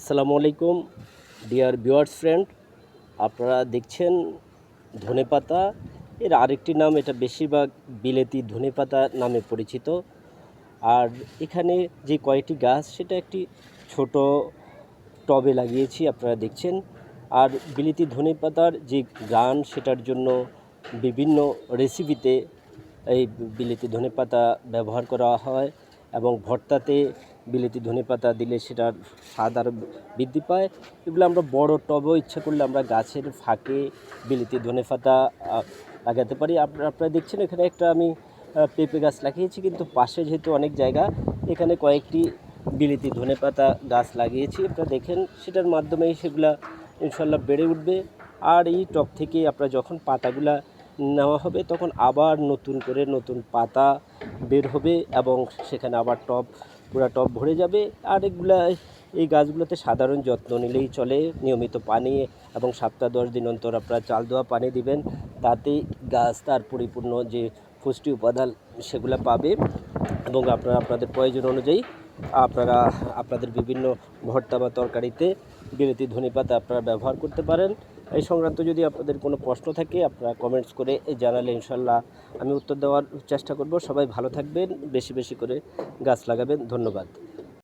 আসসালামু আলাইকুম, dear viewers friend. আপনারা দেখছেন ধনেপাতা এর আরেকটি নাম, এটা বেশিরভাগ বিলেতি ধনেপাতা নামে পরিচিত। আর এখানে যে কয়েকটি গাছ, সেটা একটি ছোট টবে লাগিয়েছি, আপনারা দেখছেন। আর বিলেতি ধনেপাতার যে গান, সেটার জন্য বিভিন্ন রেসিপিতে এই বিলেতি ধনেপাতা ব্যবহার করা হয় এবং ভর্তাতে বিলেতি ধনেপাতা দিলে সেটার স্বাদ আরও বৃদ্ধি পায়। এগুলো আমরা বড় টবেও ইচ্ছা করলে আমরা গাছের ফাঁকে বিলেতি ধনেপাতা আহ, লাগাতে পারি। আপনারা দেখছেন এখানে একটা আমি পেঁপে গাছ লাগিয়েছি কিন্তু পাশে যেহেতু অনেক জায়গা এখানে কয়েকটি বিলেতি ধনেপাতা গাছ লাগিয়েছি। আপনারা দেখেন সেটার মাধ্যমেই সেগুলা ইনশাল্লাহ বেড়ে উঠবে। আর এই টব থেকে আপনারা যখন পাতাগুলা নেওয়া হবে তখন আবার নতুন করে নতুন পাতা বের হবে এবং সেখানে আবার টব পুরা টব ভরে যাবে। আর এগুলা, এই গাছগুলোতে সাধারণ যত্ন নিলেই চলে। নিয়মিত পানি এবং সপ্তাহ দশ দিন অন্তর আপনারা চাল দেওয়া পানি দিবেন। তাতেই গাছ তার পরিপূর্ণ যে পুষ্টি উপাদান সেগুলো পাবে এবং আপনারা আপনাদের প্রয়োজন অনুযায়ী আপনারা আপনাদের বিভিন্ন ভর্তা বা তরকারিতে বিলেতি ধনেপাতা আপনারা ব্যবহার করতে পারেন। এই সংক্রান্ত যদি আপনাদের কোনো প্রশ্ন থাকে, আপনারা কমেন্টস করে জানালে ইনশাল্লাহ আমি উত্তর দেওয়ার চেষ্টা করব। সবাই ভালো থাকবেন, বেশি বেশি করে গাছ লাগাবেন। ধন্যবাদ।